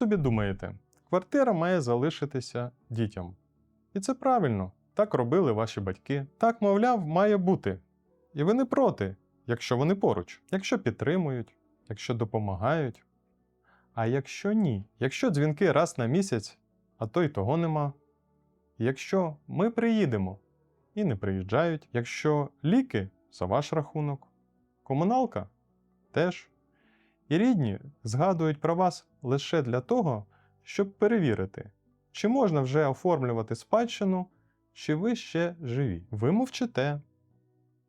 собі думаєте, квартира має залишитися дітям. І це правильно, так робили ваші батьки. Так, мовляв, має бути. І ви не проти, якщо вони поруч, якщо підтримують, якщо допомагають. А якщо ні, якщо дзвінки раз на місяць, а то й того нема. Якщо ми приїдемо і не приїжджають, якщо ліки за ваш рахунок, комуналка теж. І рідні згадують про вас лише для того, щоб перевірити, чи можна вже оформлювати спадщину, чи ви ще живі. Ви мовчите,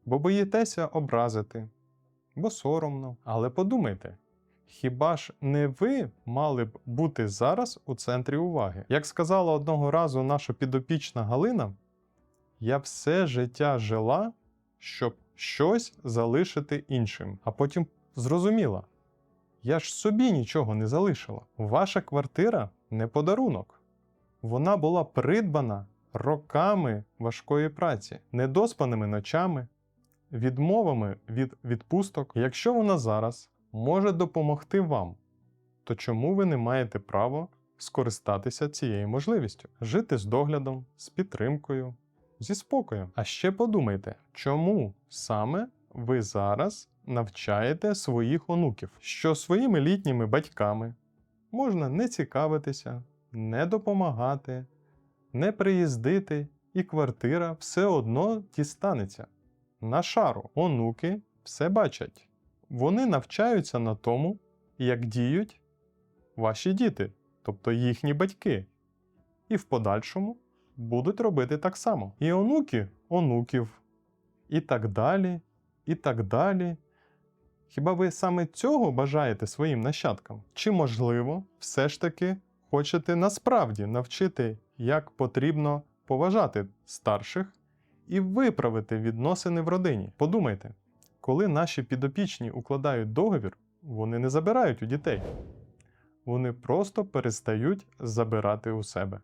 бо боїтеся образити, бо соромно. Але подумайте, хіба ж не ви мали б бути зараз у центрі уваги? Як сказала одного разу наша підопічна Галина, я все життя жила, щоб щось залишити іншим, а потім зрозуміла. Я ж собі нічого не залишила. Ваша квартира не подарунок. Вона була придбана роками важкої праці, недоспаними ночами, відмовами від відпусток. Якщо вона зараз може допомогти вам, то чому ви не маєте права скористатися цією можливістю? Жити з доглядом, з підтримкою, зі спокоєм. А ще подумайте, чому саме ви зараз навчаєте своїх онуків, що своїми літніми батьками можна не цікавитися, не допомагати, не приїздити, і квартира все одно дістанеться. На шару онуки все бачать. Вони навчаються на тому, як діють ваші діти, тобто їхні батьки. І в подальшому будуть робити так само. І онуки онуків, і так далі, і так далі. Хіба ви саме цього бажаєте своїм нащадкам? Чи, можливо, все ж таки хочете насправді навчити, як потрібно поважати старших і виправити відносини в родині? Подумайте, коли наші підопічні укладають договір, вони не забирають у дітей. Вони просто перестають забирати у себе.